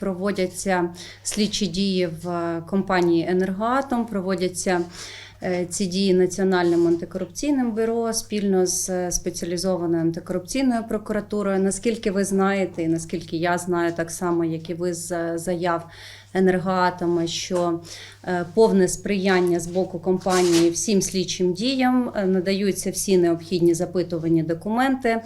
проводяться слідчі дії в компанії Енергоатом, проводяться. е, Ці дії Національним антикорупційним бюро спільно з спеціалізованою антикорупційною прокуратурою. Наскільки ви знаєте, і наскільки я знаю, так само як і ви з заяв енергоатома, що е, повне сприяння з боку компанії всім слідчим діям е, надаються всі необхідні запитувані документи,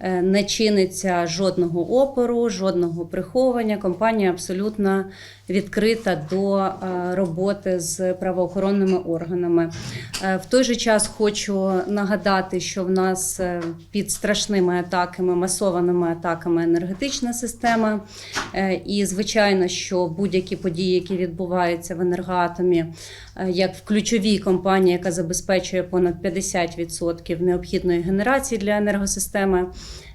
е, не чиниться жодного опору, жодного приховування. Компанія абсолютно відкрита до роботи з правоохоронними органами. В той же час хочу нагадати, що в нас під страшними атаками, масованими атаками енергетична система. І звичайно, що будь-які події, які відбуваються в енергоатомі, е, як в ключовій компанії, яка забезпечує понад 50% необхідної генерації для енергосистеми.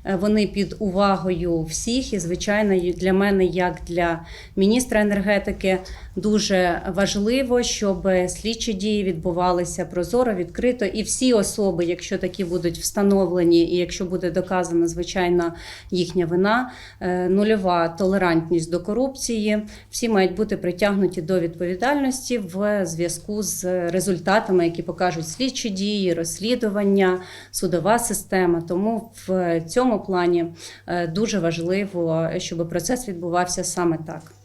е, Вони під увагою всіх, і звичайно, для мене, як для міністра енергетики, дуже важливо, щоб слідчі дії відбувалися прозоро, відкрито, і всі особи, якщо такі будуть встановлені, і якщо буде доказана звичайно їхня вина, е, нульова толерантність до корупції, всі мають бути притягнуті до відповідальності в зв'язку з результатами, які покажуть слідчі дії, розслідування, судова система. Тому в цьому плані е, дуже важливо, щоб процес відбувався саме так.